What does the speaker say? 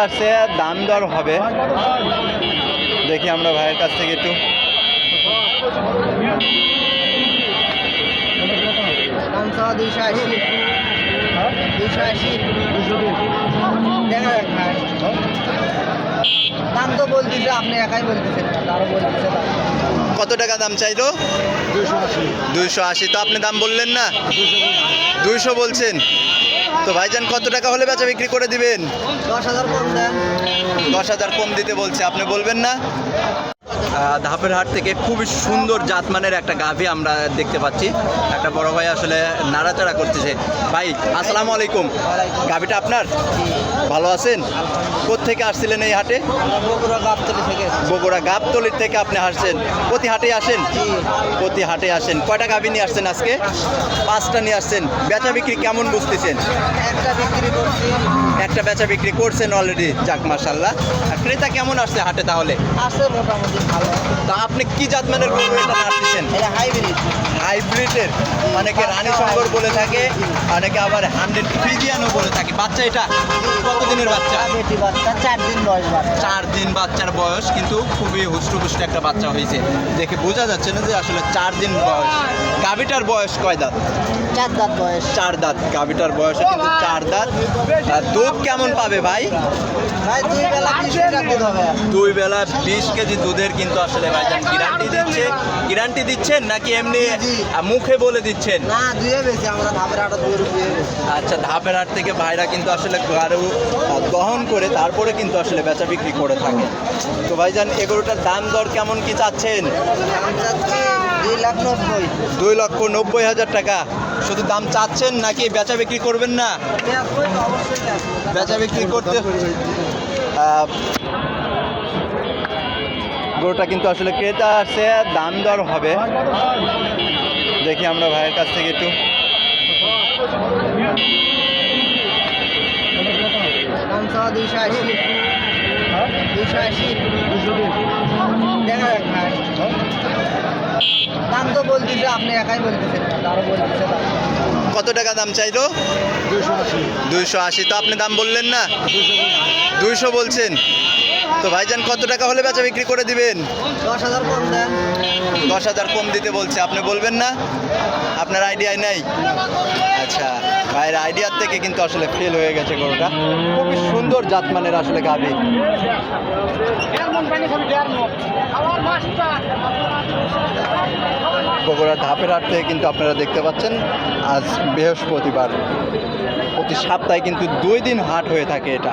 আসছে দাম দর হবে। দেখি আমরা ভাইয়ের কাছ থেকে একটু। দাম তো বলতেছে আপনি একাই বলতেছেন। আরও বলতেছে কত টাকা দাম চাইতো দুইশো আশি। তো আপনি দাম বললেন না? দুইশো বলছেন। তো ভাইজান কত টাকা হলে বেচা বিক্রি করে দিবেন? দশ হাজার কম দেন। দশ হাজার কম দিতে বলছে আপনি বলবেন না? ধাপের হাট থেকে খুবই সুন্দর জাতমানের একটা গাভী আমরা দেখতে পাচ্ছি। একটা বড় ভাই আসলে নাড়াচাড়া করতেছে। ভাই আসসালামু আলাইকুম। গাভীটা আপনার? ভালো আছেন? কোত্থেকে আসছিলেন এই হাটে? বগুড়া গাবতলি থেকে বগুড়া গাবতলির থেকে আপনি আসছেন। প্রতি হাটে আসেন? প্রতি হাটে আসেন। কয়টা গাভী নিয়ে আসছেন আজকে? পাঁচটা নিয়ে আসছেন। বেচা বিক্রি কেমন বুঝতেছেন? একটা বিক্রি করছি। একটা বেচা বিক্রি করছেন অলরেডি যাক মাসাল্লাহ আর ক্রেতা কেমন আসছে হাটে তাহলে? আছে মোটামুটি ভালো। তা আপনি কি জাতমানের গরু এটা নাড়তেছেন এটা হাইব্রিড হাইব্রিডের অনেকে রানী শঙ্কর বলে থাকে অনেকে আবার হান্ড্রেড ফ্রিজিয়ানও বলে থাকে। বাচ্চা এটা কতদিনের বাচ্চা? বেটি বাচ্চা চার দিন বয়স চার দিন বাচ্চার বয়স কিন্তু খুবই হুষ্টপুষ্ট একটা বাচ্চা হয়েছে। দেখে বোঝা যাচ্ছে না যে আসলে চার দিন বয়স। গাভিটার বয়স কয় দাঁত? চার দাঁত বয়স। চার দাঁত। গাভিটার বয়স কিন্তু চার দাঁত। আর দুধ কেমন পাবে ভাই? দুই বেলা বিশ কেজি দুধের কিন্তু আসলে ভাইজান গ্যারান্টি দিচ্ছে গ্যারান্টি দিচ্ছেন নাকি এমনি মুখে বলে দিচ্ছেন? না দুয়ে বেশি আমরা ধাপের রুপিয়ে আচ্ছা ধাপের হাট থেকে ভাইরা কিন্তু আসলে আহ, দহন করে তারপরে কিন্তু আসলে বেচা বিক্রি করে থাকে তো ভাইজান এগুলোটার দাম দর কেমন কি চাচ্ছেন? দুই লাখ নব্বই। দুই লক্ষ নব্বই হাজার টাকা। শুধু দাম চাচ্ছেন নাকি বেচা বিক্রি করবেন না? বেচা বিক্রি করতে গরুটা কিন্তু আসলে ক্রেতা আসছে, দাম দর হবে। দেখি আমরা ভাইয়ের কাছ থেকে একটু। দাম তো বলতেছে, আপনি একাই বলতেছেন। আরও বলতেছে। কত টাকা দাম চাইতো দুইশো আশি। তো আপনি দাম বললেন না? দুইশো বলছেন। তো ভাইজান কত টাকা হলে বেচা বিক্রি করে দিবেন? দশ হাজার কম দেন। দশ হাজার কম দিতে বলছে। আপনি বলবেন না? আপনার আইডিয়ায় নাই? আচ্ছা ভাইয়ের আইডিয়ার থেকে কিন্তু আসলে ফেল হয়ে গেছে গরুটা। খুবই সুন্দর জাতমানের আসলে গাভি। বগুড়ার ধাপের হাট থেকে কিন্তু আপনারা দেখতে পাচ্ছেন, আজ বৃহস্পতিবার। প্রতি সপ্তাহে কিন্তু দুই দিন হাট হয়ে থাকে এটা।